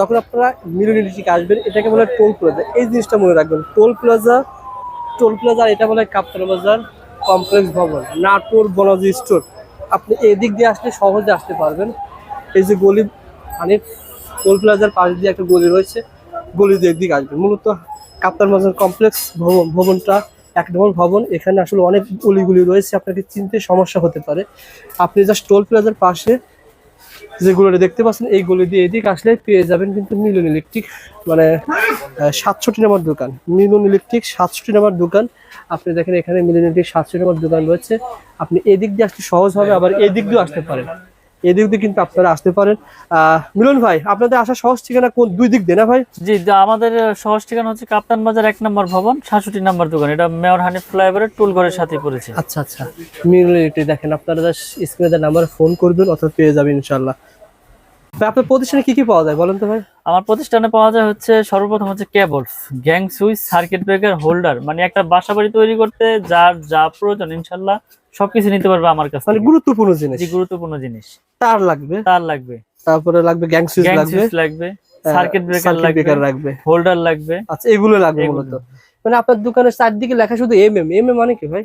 যখন আপনারা মিলিনিটিকে আসবেন, এটাকে বলে টোল প্লাজা এই জিনিসটা মনে রাখবেন টোল প্লাজা টোল প্লাজা এটা বলে কাপ্তার বাজার কমপ্লেক্স ভবন নাটোর বনজি স্টোর আপনি এদিক দিয়ে আসলে সহজে আসতে পারবেন। এই যে গলি মানে টোল প্লাজার পাশ দিয়ে একটা গলি রয়েছে, গলি দিয়ে একদিকে আসবেন। মূলত কাপ্তার বাজার কমপ্লেক্স ভবন ভবনটা এক নম্বর ভবন। এখানে আসলে অনেক গলিগুলি রয়েছে, আপনাকে চিনতে সমস্যা হতে পারে। আপনি জাস্ট টোল প্লাজার পাশে যেগুলো দেখতে পাচ্ছেন, এই গলি দিয়ে এদিকে আসলে পেয়ে যাবেন কিন্তু মিলন ইলেকট্রিক মানে সাতষট্টি নম্বর দোকান। মিলন ইলেকট্রিক, সাতষট্টি নম্বর দোকান। আপনি দেখেন এখানে মিলন ইলেকট্রিক, সাতষট্টি নম্বর দোকান রয়েছে। আপনি এদিক দিয়ে আসতে সহজ হবে, আবার এদিক দিয়ে আসতে পারেন। এদিক দিয়ে কিন্তু আপনারা আসতে পারেন। আহ, মিলন ভাই আপনাদের আসা সহজ ঠিকানা কোন? দুই দিক দিয়ে না ভাই? জি যা আমাদের সহজ ঠিকানা হচ্ছে কাপ্তান বাজার এক নম্বর ভবন সাতষট্টি নম্বর দোকান। এটা মেয়র হানিফ ফ্লাইওভারের টুল ঘরের সাথে পড়েছে। আচ্ছা আচ্ছা। মিলন দেখেন আপনারা স্ক্রিনে নাম্বারে ফোন করবেন অথবা পেয়ে যাবেন ইনশাল্লাহ আপনার প্রতিষ্ঠানে কি কি পাওয়া যায় বলেন তো ভাই? আমার প্রতিষ্ঠানে পাওয়া যায় হচ্ছে সর্বপ্রথম হচ্ছে cables gang switch circuit breaker holder মানে একটা বাসা বাড়ি তৈরি করতে যার যা প্রয়োজন ইনশাল্লাহ সবকিছু নিতে পারবে আমার কাছে মানে গুরুত্বপূর্ণ জিনিস। গুরুত্বপূর্ণ জিনিস। তার লাগবে। তার লাগবে। তারপরে লাগবে গ্যাং সুইচ লাগবে। লাগবে সার্কিট ব্রেকার লাগবে লাগবে। হোল্ডার লাগবে। আচ্ছা এগুলো লাগবে মূলত। মানে আপনার দোকানের চারদিকে লেখা শুধু এম এম এম এম মানে কি ভাই?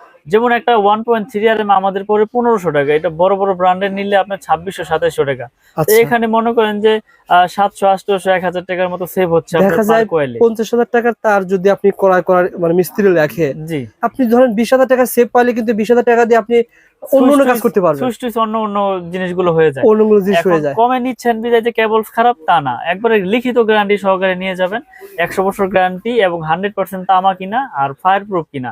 যেমন একটা ওয়ান পয়েন্ট থ্রি আর আমাদের পরে পনেরোশো টাকা। এটা বড় বড় ব্র্যান্ডের নিলে আপনার ছাব্বিশশো সাতাইশশো টাকা। আচ্ছা। এখানে মনে করেন যে সাতশো আটশো এক হাজার টাকার মতো সেভ হচ্ছে পঞ্চাশ হাজার টাকার তার যদি আপনি ক্রয় করার মানে মিস্ত্রি লেখে জি। আপনি ধরেন বিশ হাজার টাকা সেভ পাইলে কিন্তু বিশ হাজার টাকা দিয়ে আপনি অন্য অন্য কাজ করতে পারবেন। অন্য অন্য জিনিসগুলো হয়ে যায়। জিনিস হয়ে যায়। কমে নিচ্ছেন বিদায় যে কেবলস খারাপ তা না। একবারে লিখিত গ্যারান্টি সহকারে নিয়ে যাবেন। একশো বছর গ্যারান্টি এবং হান্ড্রেড পার্সেন্ট তামা কিনা আর ফায়ার প্রুফ কিনা।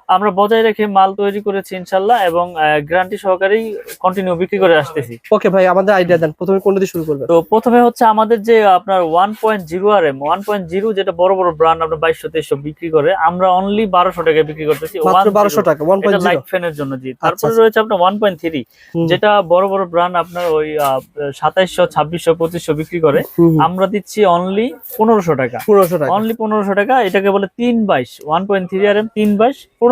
আমরা বজায় রেখে মাল তৈরি করেছি ইনশাল্লাহ এবং গ্যারান্টি সহকারেই কন্টিনিউ বিক্রি করে আসতেছি। ওকে ভাই আমাদের আইডিয়া দেন। প্রথমে কোনটা দিয়ে শুরু করবেন? তো প্রথমে হচ্ছে আমাদের যে আপনার one point zero R M one point zero যেটা বড় বড় ব্র্যান্ড আপনার বাইশশো তেইশশো বিক্রি করে আমরা অনলি বারোশো টাকায় বিক্রি করতেছি। মাত্র বারোশো টাকা ওয়ান পয়েন্ট লাইট ফ্যানের জন্য জি। তারপরে আচ্ছা। রয়েছে আপনার ওয়ান পয়েন্ট থ্রি যেটা বড় বড় ব্র্যান্ড আপনার ওই সাতাইশশো ছাব্বিশশো পঁচিশশো বিক্রি করে। আমরা দিচ্ছি অনলি পনেরোশো টাকা। পনেরোশো টাকা। অনলি পনেরোশো টাকা এটাকে বলে তিন বাইশ one point three R M তিন বাইশ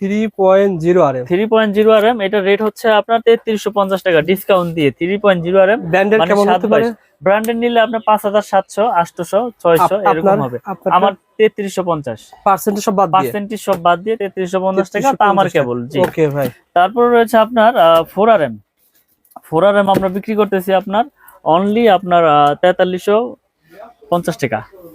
three point zero R M three point zero R M এটা রেট হচ্ছে আপনার তেত্রিশশো পঞ্চাশ টাকা ডিসকাউন্ট দিয়ে three point zero R M ব্র্যান্ডের কেমন হতে পারে? ব্র্যান্ডেড নিলে আপনার পাঁচ হাজার সাতশো আটশোশো ছয়শো এরকম হবে। আমার তেত্রিশশো পঞ্চাশ। পার্সেন্টেজ সব বাদ পার্সেন্টেজ সব বাদ দিয়ে তেত্রিশশো পঞ্চাশ টাকা কেবল জি। ওকে ভাই। তারপর রয়েছে আপনার four R M four R M আমরা বিক্রি করতেছি আপনার অনলি আপনার তেতাল্লিশশো পঞ্চাশ টাকা।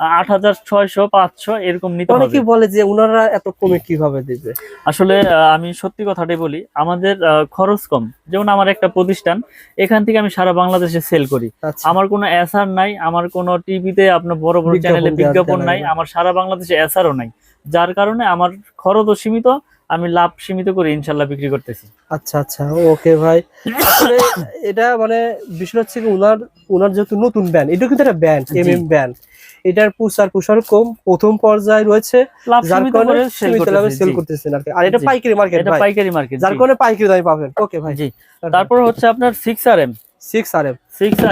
আট হাজার ছয়শো পাঁচশো এরকম নিতে হবে। অনেকেই বলে যে ওনারা এত কমে কীভাবে দিবে? আসলে আমি সত্যি কথাটাই বলি আমাদের খরচ কম। যেমন আমার একটা প্রতিষ্ঠান এখান থেকে আমি সারা বাংলাদেশে সেল করি। আচ্ছা। আমার কোনো এসআর নাই আমার কোনো টিভিতে আপনার বড় বড় বিজ্ঞাপন চ্যানেলে বিজ্ঞাপন নাই আমার সারা বাংলাদেশে এসআরও নাই। যার কারণে আমার খরচও সীমিত আমি লাভ সীমিত করে ইনশাল্লাহ বিক্রি করতেছি। আচ্ছা আচ্ছা ওকে ভাই। এটা মানে বিষয় হচ্ছে কি যেহেতু নতুন ব্যান্ড এটা কিন্তু একটা ব্যান্ড জি। এম এম ব্যান্ড এটার প্রচার প্রসার কম প্রথম পর্যায়ে রয়েছে যার কারণে সেল। করতেছেন আর আর এটা পাইকারি মার্কেট এটা পাইকারি মার্কেট যার কারণে পাইকারি দামে পাবেন। ওকে ভাই। জি। তারপর হচ্ছে আপনার আর আর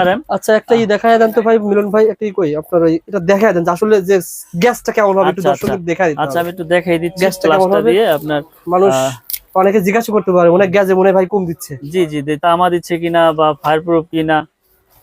আর আচ্ছা একটা ই দেখা দেন তো ভাই মিলন ভাই একটা কই আপনার ওই এটা দেখা দেন আসলে যে গ্যাসটা কেমন হবে একটু আচ্ছা, দর্শকদের দেখা দিতে আচ্ছা আমি একটু দেখাই দিচ্ছি গ্যাসটা কেমন হবে? আপনার মানুষ অনেকে জিজ্ঞাসা করতে পারে হয় গ্যাসে মনে হয় ভাই কম দিচ্ছে। জি জি তামা দিচ্ছে কিনা বা ফায়ার প্রুফ কিনা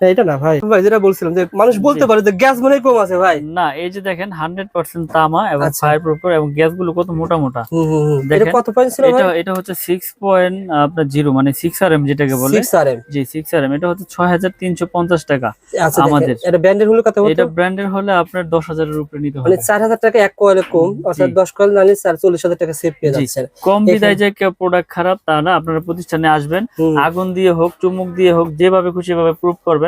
এটা না ভাই। ভাই যেটা বলছিলাম যে মানুষ বলতে পারে যে গ্যাস মনে কম আছে ভাই। না এই যে দেখেন হান্ড্রেড পার্সেন্ট তামা এবং। ফায়ার প্রুফ এবং গ্যাসগুলো কত মোটা মোটা। হুম হুম হুম। এটা কত পয়েন্ট ছিল এটা এটা হচ্ছে সিক্স আপনার জিরো মানে সিক্স আর যেটাকে বলে। 6 আরএম জি সিক্স আর এটা হচ্ছে ছয় হাজার তিনশো পঞ্চাশ টাকা আমাদের। আমাদের। এটা ব্র্যান্ডের হলো কত হতো এটা ব্র্যান্ডের হলে আপনার উপরে নিতে মানে হবে। 4000 টাকা এক কয়েলে কম অর্থাৎ 10 কয়েল নালে 44000 টাকা সেভ পেয়ে জি। কম বিদায় যে প্রোডাক্ট খারাপ তা না আপনারা প্রতিষ্ঠানে আসবেন। আগুন দিয়ে হোক চুমুক দিয়ে হোক যেভাবে খুশি ভাবে প্রুফ করবেন।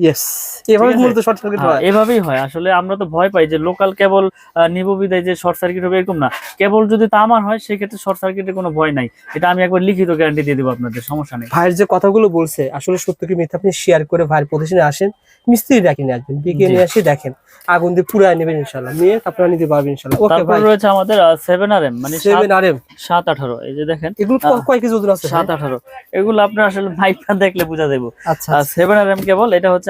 ইয়েস এভাবে মূলত শর্ট সার্কিট হ্যাঁ, এভাবেই আসলে আমরা তো ভয় পাই যে লোকাল কেবল নিব বিদায় যে শর্ট সার্কিট হবে এরকম না। কেবল যদি তামার হয় সেক্ষেত্রে শর্ট সার্কিটের কোনো ভয় নাই। এটা আমি একবার লিখিত গ্যারান্টি দিয়ে দেবো আপনাদের সমস্যা নেই। ভাইয়ের যে কথাগুলো বলছে আসলে সত্য কি মিথ্যা আপনি শেয়ার করে ভাইয়ের প্রতিষ্ঠানে আসেন মিস্ত্রি ডাকি নিয়ে আসবেন বিকে নিয়ে আসি দেখেন আগুন দিয়ে পুরাই নেবেন ইনশাল্লাহ নিয়ে আপনারা নিতে পারবেন ইনশাল্লাহ ওকে ভাই রয়েছে আমাদের সেভেন আর এম মানে সাত- সেভেন আর এম সাত আঠারো এই যে দেখেন। এগুলো কয় কেজি ওজন আছে ভাই? সাত আঠারো। এগুলো আপনার আসলে মাইকটা দেখলে বোঝা যাব আচ্ছা সেভেন আর এম কেবল এটা হচ্ছে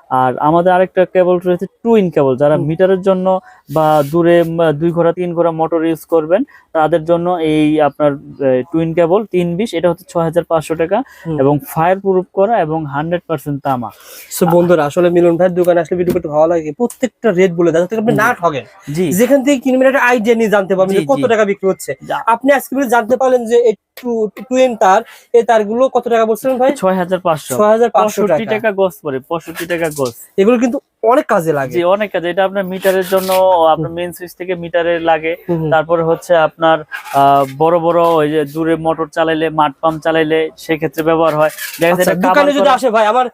আর আমাদের আরেকটা কেবল রয়েছে টুইন কেবল যারা মিটারের জন্য বা দূরে দুই ঘোড়া তিন ঘোড়া মোটর ইউজ করবেন তাদের জন্য এই আপনার টুইন কেবল তিন বিশ এটা হচ্ছে ছয় হাজার পাঁচশো টাকা এবং ফায়ার প্রুফ করা এবং হান্ড্রেড পার্সেন্ট তামা। বন্ধুরা আসলে মিলন ভাইয়ের দোকানে আসলে ভিডিও করতে ভালো লাগে। প্রত্যেকটা রেট বলে দেয় আপনি না ঠগেন। জি। যেখান থেকে কিনবেন একটা আইডিয়া নিয়ে জানতে পারবেন কত টাকা বিক্রি হচ্ছে। আপনি আজকে জানতে পারলেন যে টুয়েন তার এই তারগুলো কত টাকা বলছিলেন ভাই? ছয় হাজার পাঁচশো। ছয় হাজার পাঁচশো টাকা। টাকা গোস পরে পঁয়ষট্টি টাকা গোস এগুলো কিন্তু অনেক কাজে লাগে। জি অনেক কাজে। এটা আপনার মিটারের জন্য আপনার মেন সুইচ থেকে মিটারে লাগে। তারপরে হচ্ছে আপনার আহ, বড় বড় ওই যে দূরে মোটর চালাইলে মাঠ পাম্প চালাইলে সেক্ষেত্রে ব্যবহার হয়। দেখা যাচ্ছে আচ্ছা, দোকানে যদি আসে ভাই আমার আহ,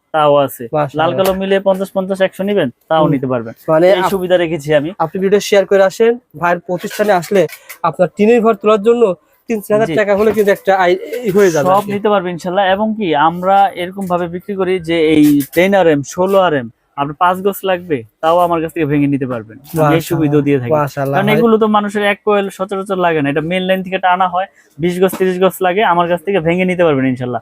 তাও আছে। লাল কালো মিলিয়ে পঞ্চাশ পঞ্চাশ একশো নিবেন তাও নিতে পারবেন। মানে এই সুবিধা রেখেছি আমি। আপনি ভিডিও শেয়ার করে আসেন ভাইয়ের প্রতিষ্ঠানে আসলে আপনার টিনের ঘর তোলার জন্য তিন চার হাজার জি। টাকা হলে কিন্তু একটা হয়ে যাবে সব নিতে পারবেন ইনশাল্লাহ এবং কি আমরা এরকম ভাবে বিক্রি করি যে এই টেন আর এম ষোলো আর এম আপনার পাঁচ গজ লাগবে তাও আমার কাছ থেকে ভেঙে নিতে পারবেন। এই সুবিধা দিয়ে থাকি। মাশাআল্লাহ কারণ এগুলো তো মানুষের এক কোয়েল সচরাচর লাগে না এটা মেন লাইন থেকে টানা হয় বিশ গজ তিরিশ লাগে আমার কাছ থেকে ভেঙে নিতে পারবেন ইনশাল্লাহ।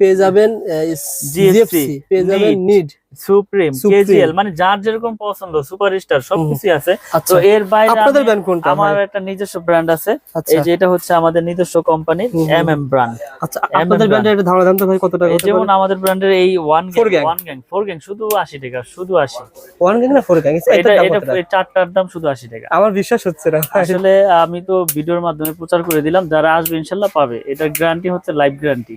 পেয়ে যাবেন জিএফসি পেয়ে যাবেন নিড সুপ্রিম কেজিএল মানে যার যেরকম পছন্দ সুপারস্টার সবকিছু আছে। তো আচ্ছা এর বাইরে আপনাদের ব্যান্ড কোনটা? আমার একটা নিজস্ব ব্র্যান্ড আছে। আচ্ছা। এই যে এটা হচ্ছে আমাদের নিজস্ব কোম্পানি হুম হুম। এম এম ব্র্যান্ড আচ্ছা আপনাদের। ব্যান্ডের একটা ধারণা দাম তো ভাই কত টাকা যেমন আমাদের ব্র্যান্ডের এই one gang. One gang four gang শুধু আশি টাকা শুধু আশি। ওয়ান গ্যাং না ফোর গ্যাং এটা এটা চারটার দাম শুধু আশি টাকা। আমার বিশ্বাস হচ্ছে না আসলে আমি তো ভিডিওর মাধ্যমে প্রচার করে দিলাম যারা আসবে ইনশাল্লাহ পাবে। এটা গ্যারান্টি হচ্ছে লাইফ গ্যারান্টি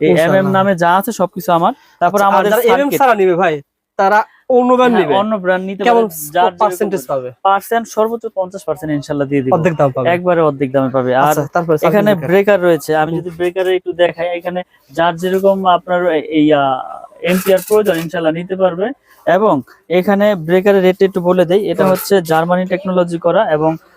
এই এম এম নামে যা আছে সবকিছু আমার। তারপর আচ্ছা, আমাদের এমএম ছাড়া নিবে ভাই তারা অন্য ব্র্যান্ড হ্যাঁ, অন্য ব্র্যান্ড নিতে কেমন যার পার্সেন্টেজ পাবে? পার্সেন্ট সর্বোচ্চ পঞ্চাশ পার্সেন্ট ইনশাল্লাহ দিয়ে দিব। অর্ধেক দাম পাবে। একবারে অর্ধেক দামে পাবে। আর আচ্ছা তারপরে এখানে ব্রেকার রয়েছে। আমি যদি ব্রেকারে একটু দেখাই এখানে যার যেরকম আপনার এই এমপিআর প্রয়োজন ইনশাল্লাহ নিতে পারবে। এবং এখানে ব্রেকারের রেট একটু বলে দেই এটা হচ্ছে জার্মানি টেকনোলজি করা এবং